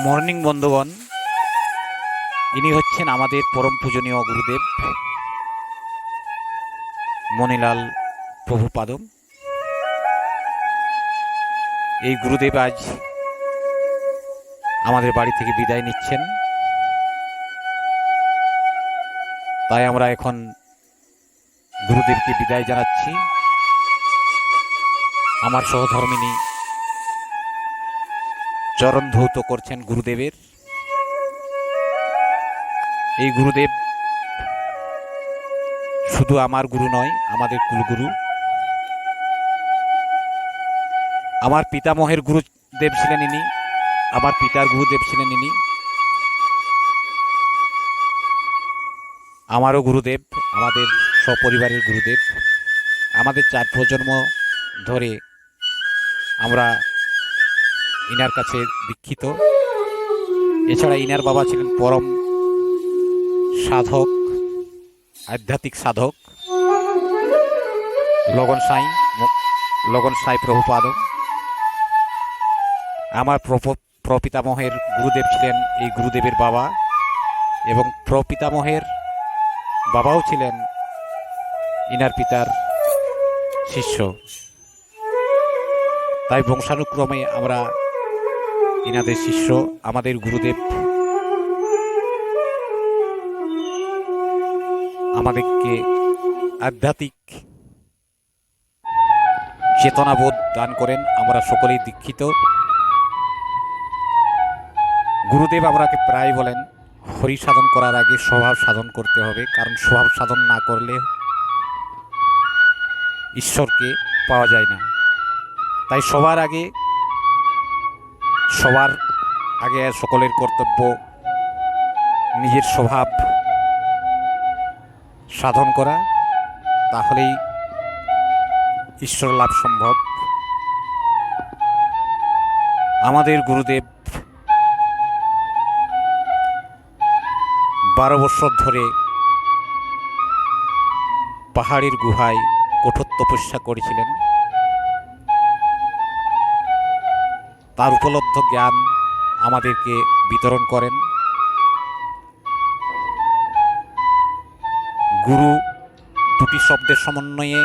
Morning বন্ধুগণ, ইনি হচ্ছেন আমাদের পরম পূজনীয় গুরুদেব মণিলাল প্রভুপাদম। এই গুরুদেব আজ আমাদের বাড়ি থেকে বিদায় নিচ্ছেন। তাই আমরা এখন গুরুদেবকে বিদায় জানাচ্ছি। আমার সহধর্মিনী চরণ ধৌত করছেন গুরুদেবের। এই গুরুদেব শুধু আমার গুরু নয়, আমাদের কুলগুরু। আমার পিতামহের গুরুদেব ছিলেন ইনি, আমার পিতার গুরুদেব ছিলেন ইনি। আমারও গুরুদেব, আমাদের সপরিবারের গুরুদেব। আমাদের চার প্রজন্ম ধরে আমরা ইনার কাছে দীক্ষিত। এছাড়া ইনার বাবা ছিলেন পরম সাধক, আধ্যাত্মিক সাধক, লগন সাই লগন সাই প্রভুপাদ। আমার প্রপ- প্রপিতামহের গুরুদেব ছিলেন এই গুরুদেবের বাবা এবং প্রপিতামহের বাবাও ছিলেন ইনার পিতার শিষ্য। তাই বংশানুক্রমে আমরা ইনাদের শিষ্য, আমাদের গুরুদেব। আমাদেরকে আধ্যাত্মিক চেতনাবোধ দান করেন। আমরা সকলেই দীক্ষিত। গুরুদেব আমাকে প্রায় বলেন, হরি সাধন করার আগে স্বভাব সাধন করতে হবে, কারণ স্বভাব সাধন না করলে ঈশ্বরকে পাওয়া যায় না। তাই সবার আগে সবার আগে সকলের কর্তব্য, নিজের স্বভাব সাধন করা, তাহলেই ঈশ্বর লাভ সম্ভব। আমাদের গুরুদেব বারো বছর ধরে পাহাড়ের গুহায় কঠোর তপস্যা করেছিলেন। তার উপলব্ধ জ্ঞান আমাদেরকে বিতরণ করেন। গুরু দুটি শব্দের সমন্বয়ে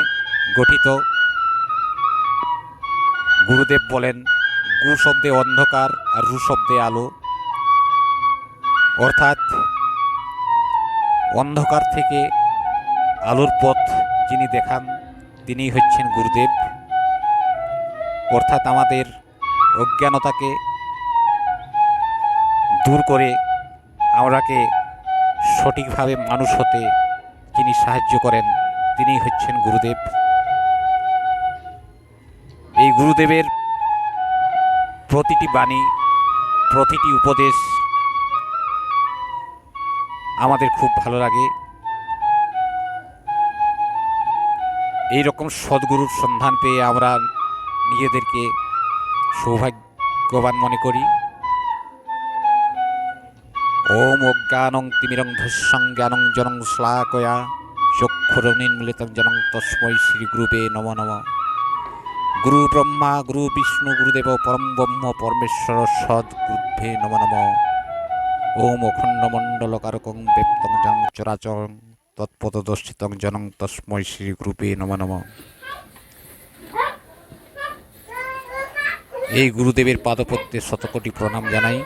গঠিত। গুরুদেব বলেন, গু শব্দে অন্ধকার আর রু শব্দে আলো। অর্থাৎ অন্ধকার থেকে আলোর পথ যিনি দেখান তিনি হচ্ছেন গুরুদেব। অর্থাৎ আমাদের অজ্ঞানতাকে দূর করে আমরাকে সঠিকভাবে মানুষ হতে যিনি সাহায্য করেন তিনি হচ্ছেন গুরুদেব। এই গুরুদেবের প্রতিটি বাণী, প্রতিটি উপদেশ আমাদের খুব ভালো লাগে। এই রকম সদ্গুরুর সন্ধান পেয়ে আমরা নিজেদেরকে সৌভাগ্যবান মনে করি ওম অজ্ঞানং তিমিরং ধস্যং জ্ঞানং জনং শ্লাকয়া চক্ষুরনির্মিলিতং জনং তস্মৈ শ্রী গুরুবে নম নম। গুরু ব্রহ্মা, গুরু বিষ্ণু, গুরুদেব, পরম ব্রহ্ম, পরমেশ্বর সদ গুরুভে নম নম। ওম অখণ্ডমণ্ডলকারকং ব্যক্তং জং চরাচরং তৎপদদর্শিতং জনং তস্মৈ শ্রী গুরুবে নম নম। এই গুরুদেবের পাদপত্রে শতকোটি প্রণাম জানাই।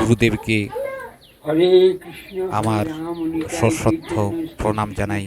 গুরুদেবকে আমার সশ্রদ্ধ প্রণাম জানাই।